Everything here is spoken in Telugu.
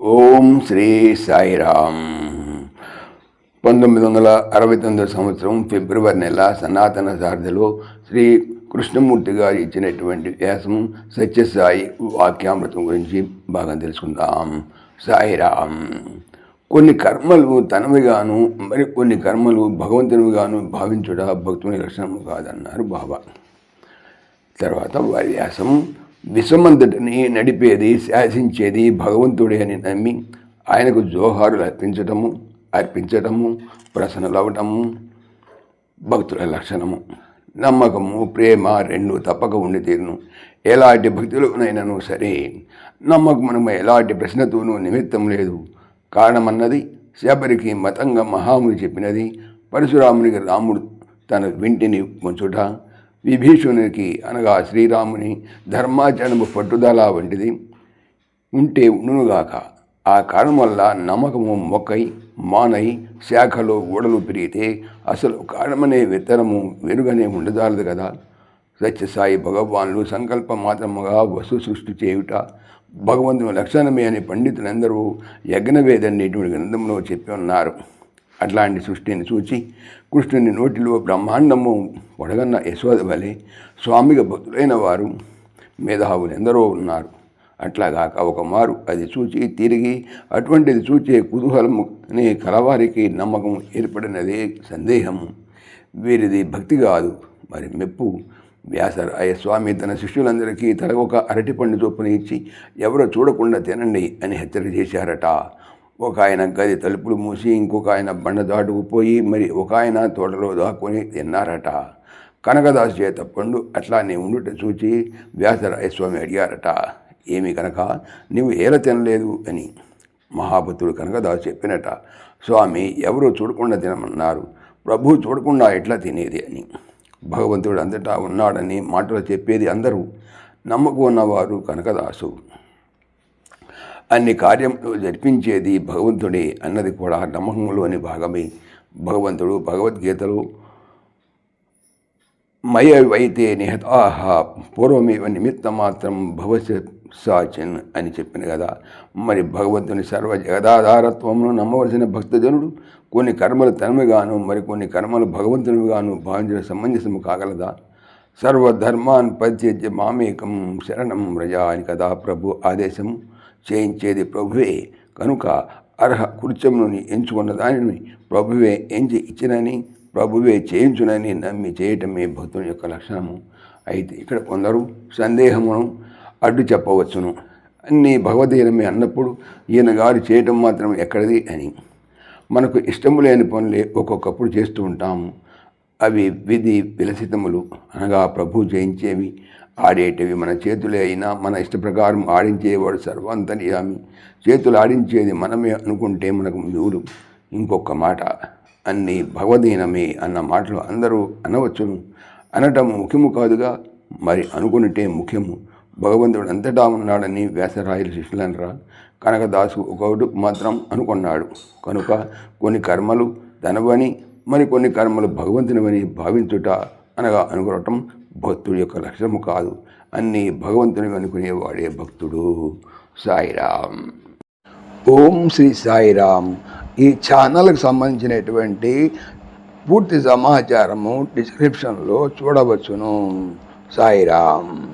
ఓం శ్రీ సాయిరామ్. పంతొమ్మిది వందల అరవై తొమ్మిదో సంవత్సరం ఫిబ్రవరి నెల సనాతన సారథిలో శ్రీ కృష్ణమూర్తి గారు ఇచ్చినటువంటి వ్యాసం సత్యసాయి వాక్యామృతం గురించి బాగా తెలుసుకుందాం. సాయిరామ్. కొన్ని కర్మలు తనవిగాను మరి కొన్ని కర్మలు భగవంతునివిగాను భావించుట భక్తుని లక్షణము కాదన్నారు బాబా. తర్వాత వారి వ్యాసం విశ్వమంతటిని నడిపేది శాసించేది భగవంతుడే అని నమ్మి ఆయనకు జోహారులు అర్పించటము అర్పించటము ప్రసన్నలవటము భక్తుల లక్షణము. నమ్మకము ప్రేమ రెండు తప్పక ఉండి తీరును. ఎలాంటి భక్తులనైనాను సరే నమ్మకమునము ఎలాంటి ప్రశ్నతోనూ నిమిత్తం లేదు. కారణమన్నది శబరికి మతంగా మహాముని చెప్పినది. పరశురామునికి రాముడు తన వింటిని ఉంచుట విభీషణునికి అనగా శ్రీరాముని ధర్మాచరణము పట్టుదల వంటిది. ఉంటే ఉండునుగాక. ఆ కారణం వల్ల నమ్మకము మొక్కై మానై శాఖలో ఊడలు పెరిగితే అసలు కారణమనే విత్తనము వెనుగనే ఉండదాలదు కదా. సత్యసాయి భగవాన్లు సంకల్ప మాత్రముగా వస్తు సృష్టి చేయుట భగవంతుని లక్షణమే అని పండితులందరూ యజ్ఞవేదనేటువంటి గ్రంథంలో చెప్పి ఉన్నారు. అట్లాంటి సృష్టిని చూచి కృష్ణుని నోటిలో బ్రహ్మాండము పొడగన్న యశోద వలె స్వామిగా భక్తులైన వారు మేధావులు ఎందరో ఉన్నారు. అట్లాగాక ఒక మారు అది చూచి తిరిగి అటువంటిది చూచే కుతూహలము అనే కలవారికి నమ్మకం ఏర్పడినదే సందేహము. వీరిది భక్తి కాదు. మరి మెప్పు. వ్యాసరాయ స్వామి తన శిష్యులందరికీ తల ఒక అరటిపండు చొప్పున ఇచ్చి ఎవరో చూడకుండా తినండి అని హెచ్చరిక చేశారట ఒక ఆయన గది తలుపులు మూసి ఇంకొక ఆయన బండ దాటుకు పోయి మరి ఒక ఆయన తోటలో దాక్కుని తిన్నారట. కనకదాసు చేత పండు అట్లానే ఉండుట చూచి వ్యాసరాయ స్వామి అడిగారట ఏమి కనుక నీవు ఏల తినలేదు? అని. మహాభక్తుడు కనకదాసు చెప్పినట స్వామి ఎవరు చూడకుండా తినమన్నారు. ప్రభు చూడకుండా ఎట్లా తినేది? అని. భగవంతుడు అంతటా ఉన్నాడని మాటలు చెప్పేది అందరూ నమ్మకం ఉన్నవారు కనకదాసు. అన్ని కార్యములు జరిపించేది భగవంతుడే అన్నది కూడా నమ్మకంలోని భాగమే. భగవంతుడు భగవద్గీతలో మయవైతే నిహతాహ పూర్వమేవ నిమిత్త మాత్రం భవస్య సాచన్ అని చెప్పిన కదా. మరి భగవంతుని సర్వ జగదాధారత్వమును నమ్మవలసిన భక్తజనుడు కొన్ని కర్మలు తనమిగాను మరి కొన్ని కర్మలు భగవంతునిగాను భావించిన సమంజసము కాగలదా? సర్వధర్మాన్ పరిత్యజ్య మామేకం శరణం రజా అని కదా ప్రభు ఆదేశము. చేయించేది ప్రభువే. కనుక అర్హ కృత్యముని ఎంచుకున్న దానిని ప్రభువే ఎంచి ఇచ్చినని ప్రభువే చేయించునని నమ్మి చేయటమే భక్తుని యొక్క లక్షణము. అయితే ఇక్కడ కొందరు సందేహమును అడ్డు చెప్పవచ్చును. అన్నీ భగవద్గీతమే అన్నప్పుడు ఈయన గారు చేయటం మాత్రం ఎక్కడిది అని. మనకు ఇష్టము లేని పనులే ఒక్కొక్కప్పుడు చేస్తూ ఉంటాము. అవి విధి విలసితములు అనగా ప్రభు జయించేవి ఆడేటివి మన చేతులే అయినా మన ఇష్ట ప్రకారం ఆడించేవాడు సర్వాంతర్యామి. చేతులు ఆడించేది మనమే అనుకుంటే మనకు నూరు ఇంకొక మాట అన్ని భగవదీనమే అన్న మాటలు అందరూ అనవచ్చును. అనటం ముఖ్యము కాదుగా మరి అనుకునిటే ముఖ్యము. భగవంతుడు అంతటా ఉన్నాడని వ్యాసరాయుల శిష్యులనరా. కనకదాసు ఒకడు మాత్రం అనుకున్నాడు. కనుక కొన్ని కర్మలు తనవని మరి కొన్ని కర్మలు భగవంతునివని భావించుట అనగా అనుకోవటం భక్తుడి యొక్క లక్ష్యము కాదు. అన్నీ భగవంతుని అనుకునేవాడే భక్తుడు. సాయిరామ్. ఓం శ్రీ సాయిరామ్. ఈ ఛానల్కి సంబంధించినటువంటి పూర్తి సమాచారము డిస్క్రిప్షన్లో చూడవచ్చును. సాయిరామ్.